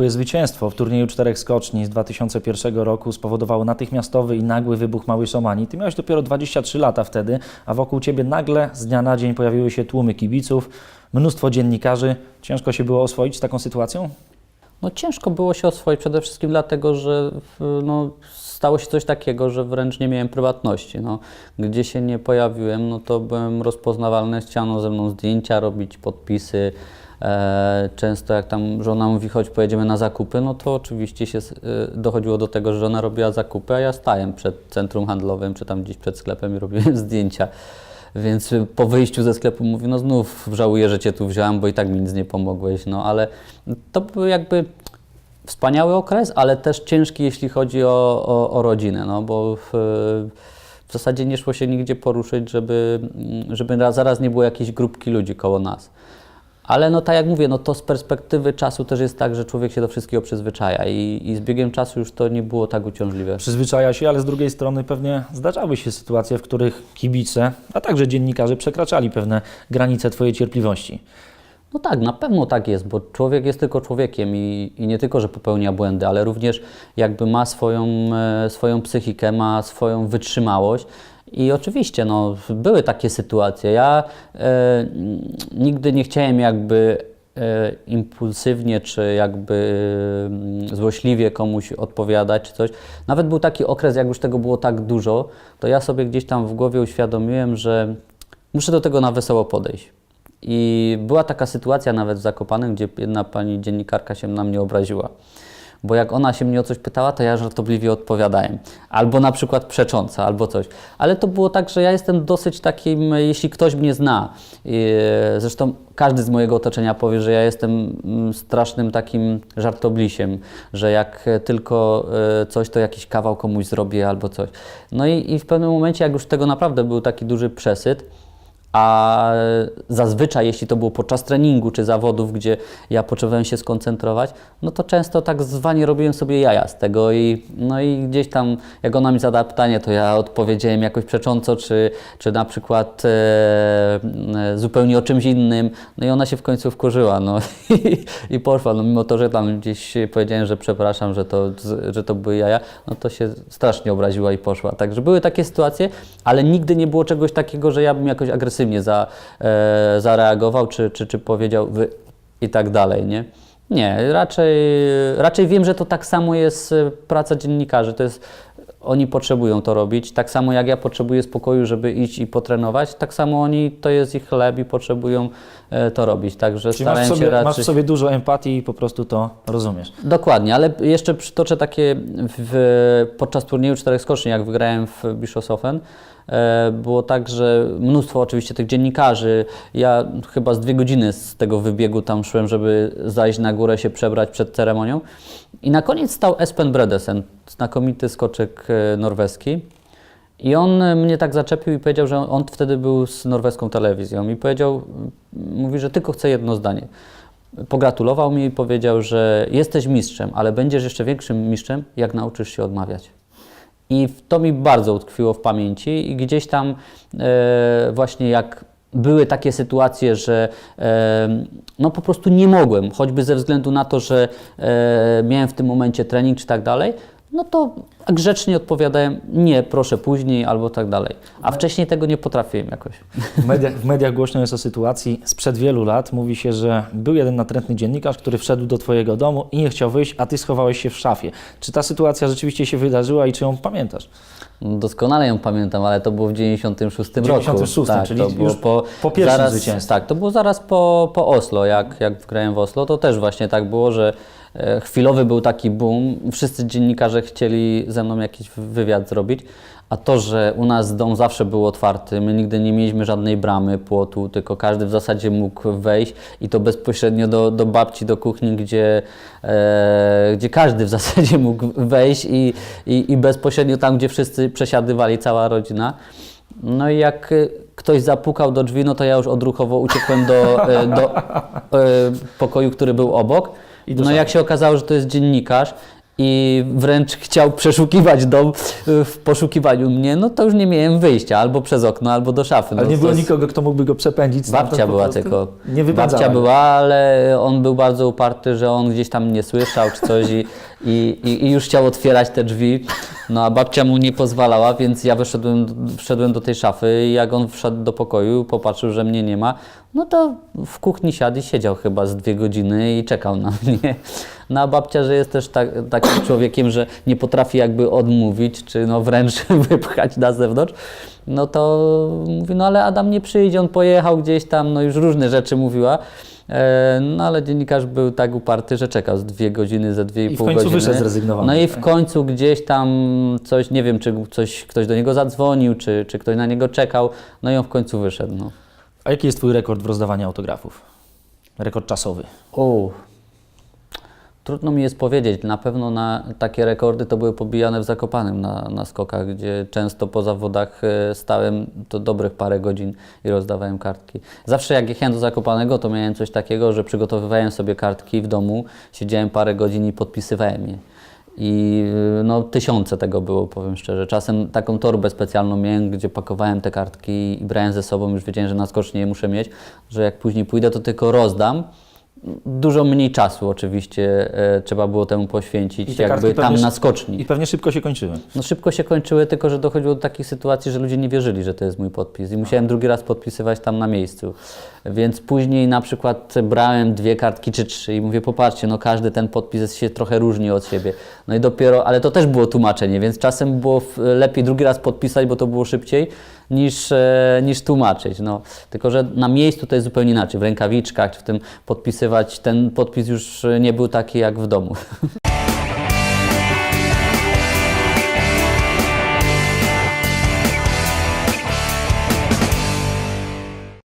Twoje zwycięstwo w turnieju czterech skoczni z 2001 roku spowodowało natychmiastowy i nagły wybuch małej Szomanii. Ty miałeś dopiero 23 lata wtedy, a wokół Ciebie nagle z dnia na dzień pojawiły się tłumy kibiców, mnóstwo dziennikarzy. Ciężko się było oswoić z taką sytuacją? No ciężko było się oswoić przede wszystkim dlatego, że no, stało się coś takiego, że wręcz nie miałem prywatności. No, gdzie się nie pojawiłem, no to byłem rozpoznawalny, chciano ze mną zdjęcia robić, podpisy. E, często jak tam żona mówi, chodź pojedziemy na zakupy, no to oczywiście się e, dochodziło do tego, że żona robiła zakupy, a ja stałem przed centrum handlowym, czy tam gdzieś przed sklepem i robiłem zdjęcia. Więc po wyjściu ze sklepu mówię, no znów żałuję, że Cię tu wziąłem, bo i tak mi nic nie pomogłeś. No ale to był jakby wspaniały okres, ale też ciężki, jeśli chodzi o, o, o rodzinę, no bo w, w zasadzie nie szło się nigdzie poruszyć, żeby, żeby raz- zaraz nie było jakiejś grupki ludzi koło nas. Ale no tak jak mówię, no to z perspektywy czasu też jest tak, że człowiek się do wszystkiego przyzwyczaja i, i z biegiem czasu już to nie było tak uciążliwe. Przyzwyczaja się, ale z drugiej strony pewnie zdarzały się sytuacje, w których kibice, a także dziennikarze przekraczali pewne granice Twojej cierpliwości. No tak, na pewno tak jest, bo człowiek jest tylko człowiekiem i, i nie tylko, że popełnia błędy, ale również jakby ma swoją, e, swoją psychikę, ma swoją wytrzymałość. I oczywiście, no, były takie sytuacje. Ja e, nigdy nie chciałem jakby e, impulsywnie czy jakby mm, złośliwie komuś odpowiadać czy coś. Nawet był taki okres, jak już tego było tak dużo, to ja sobie gdzieś tam w głowie uświadomiłem, że muszę do tego na wesoło podejść. I była taka sytuacja nawet w Zakopanem, gdzie jedna pani dziennikarka się na mnie obraziła. Bo jak ona się mnie o coś pytała, to ja żartobliwie odpowiadałem. Albo na przykład przecząca, albo coś. Ale to było tak, że ja jestem dosyć takim, jeśli ktoś mnie zna, i, zresztą każdy z mojego otoczenia powie, że ja jestem mm, strasznym takim żartoblisiem, że jak tylko e, coś, to jakiś kawał komuś zrobię albo coś. No i, i w pewnym momencie, jak już tego naprawdę był taki duży przesyt, a zazwyczaj, jeśli to było podczas treningu czy zawodów, gdzie ja potrzebowałem się skoncentrować, no to często tak zwanie robiłem sobie jaja z tego i, no i gdzieś tam, jak ona mi zadała pytanie, to ja odpowiedziałem jakoś przecząco, czy, czy na przykład e, e, zupełnie o czymś innym, no i ona się w końcu wkurzyła, no i, i poszła, no mimo to, że tam gdzieś powiedziałem, że przepraszam, że to, że to były jaja, no to się strasznie obraziła i poszła. Także były takie sytuacje, ale nigdy nie było czegoś takiego, że ja bym jakoś agresywnie za, e, zareagował, czy, czy, czy powiedział wy i tak dalej, nie? Nie, raczej, raczej wiem, że to tak samo jest e, praca dziennikarzy. To jest, oni potrzebują to robić. Tak samo jak ja potrzebuję spokoju, żeby iść i potrenować, tak samo oni, to jest ich chleb i potrzebują e, to robić. Także Czyli masz w, sobie, się raczej... masz w sobie dużo empatii i po prostu to rozumiesz. Dokładnie, ale jeszcze przytoczę takie w, podczas turnieju czterech skoczni, jak wygrałem w Bischofshofen, było tak, że mnóstwo oczywiście tych dziennikarzy, ja chyba z dwie godziny z tego wybiegu tam szłem, żeby zajść na górę, się przebrać przed ceremonią i na koniec stał Espen Bredesen, znakomity skoczek e, norweski. I on e, mnie tak zaczepił i powiedział, że on wtedy był z norweską telewizją i powiedział, mówi, że tylko chce jedno zdanie. Pogratulował mi i powiedział, że jesteś mistrzem, ale będziesz jeszcze większym mistrzem, jak nauczysz się odmawiać. I to mi bardzo utkwiło w pamięci i gdzieś tam e, właśnie jak były takie sytuacje, że e, no po prostu nie mogłem, choćby ze względu na to, że e, miałem w tym momencie trening czy tak dalej, no to grzecznie odpowiadałem nie, proszę później albo tak dalej. A wcześniej tego nie potrafiłem jakoś. W mediach, w mediach głośno jest o sytuacji sprzed wielu lat. Mówi się, że był jeden natrętny dziennikarz, który wszedł do Twojego domu i nie chciał wyjść, a Ty schowałeś się w szafie. Czy ta sytuacja rzeczywiście się wydarzyła i czy ją pamiętasz? Doskonale ją pamiętam, ale to było w 96 roku. 96, tak, czyli to było już po, po pierwszym zaraz, zwycięstwie. Tak, to było zaraz po, po Oslo, jak, jak grałem w Oslo, to też właśnie tak było, że chwilowy był taki boom, wszyscy dziennikarze chcieli ze mną jakiś wywiad zrobić, a to, że u nas dom zawsze był otwarty, my nigdy nie mieliśmy żadnej bramy, płotu, tylko każdy w zasadzie mógł wejść i to bezpośrednio do, do babci, do kuchni, gdzie, e, gdzie każdy w zasadzie mógł wejść i, i, i bezpośrednio tam, gdzie wszyscy przesiadywali, cała rodzina. No i jak y, ktoś zapukał do drzwi, no to ja już odruchowo uciekłem do, e, do e, pokoju, który był obok. Do No jak się okazało, że to jest dziennikarz i wręcz chciał przeszukiwać dom y, w poszukiwaniu mnie, no to już nie miałem wyjścia, albo przez okno, albo do szafy. Ale no, nie było nikogo, kto mógłby go przepędzić Babcia po była tylko. Nie. Babcia była, ale on był bardzo uparty, że on gdzieś tam nie słyszał czy coś i, i, i, i już chciał otwierać te drzwi. No a babcia mu nie pozwalała, więc ja wyszedłem, wszedłem do tej szafy i jak on wszedł do pokoju, popatrzył, że mnie nie ma, no to w kuchni siadł i siedział chyba z dwie godziny i czekał na mnie. No a babcia, że jest też tak, takim człowiekiem, że nie potrafi jakby odmówić, czy no wręcz wypchać na zewnątrz, no to mówi, no ale Adam nie przyjdzie, on pojechał gdzieś tam, no już różne rzeczy mówiła. E, No ale dziennikarz był tak uparty, że czekał z dwie godziny, ze dwie i, I w pół końcu godziny. wyszedł zrezygnowany. No i w końcu gdzieś tam coś, nie wiem, czy coś, ktoś do niego zadzwonił, czy, czy ktoś na niego czekał, no i on w końcu wyszedł. No. A jaki jest Twój rekord w rozdawaniu autografów? Rekord czasowy. O, trudno mi jest powiedzieć. Na pewno na takie rekordy to były pobijane w Zakopanem na, na skokach, gdzie często po zawodach e, stałem to dobrych parę godzin i rozdawałem kartki. Zawsze jak jechałem do Zakopanego, to miałem coś takiego, że przygotowywałem sobie kartki w domu, siedziałem parę godzin i podpisywałem je. I y, no, tysiące tego było, powiem szczerze. Czasem taką torbę specjalną miałem, gdzie pakowałem te kartki i brałem ze sobą, już wiedziałem, że na skoczni je muszę mieć, że jak później pójdę, to tylko rozdam. Dużo mniej czasu oczywiście e, trzeba było temu poświęcić, te jakby tam pewnie- na skoczni. I pewnie szybko się kończyły. No szybko się kończyły, tylko że dochodziło do takich sytuacji, że ludzie nie wierzyli, że to jest mój podpis i musiałem drugi raz podpisywać tam na miejscu. Więc później na przykład brałem dwie kartki czy trzy i mówię, popatrzcie, no każdy ten podpis się trochę różni od siebie. No i dopiero, ale to też było tłumaczenie, więc czasem było lepiej drugi raz podpisać, bo to było szybciej, niż, e, niż tłumaczyć. No. Tylko, że na miejscu to jest zupełnie inaczej, w rękawiczkach czy w tym podpisywać, ten podpis już nie był taki jak w domu.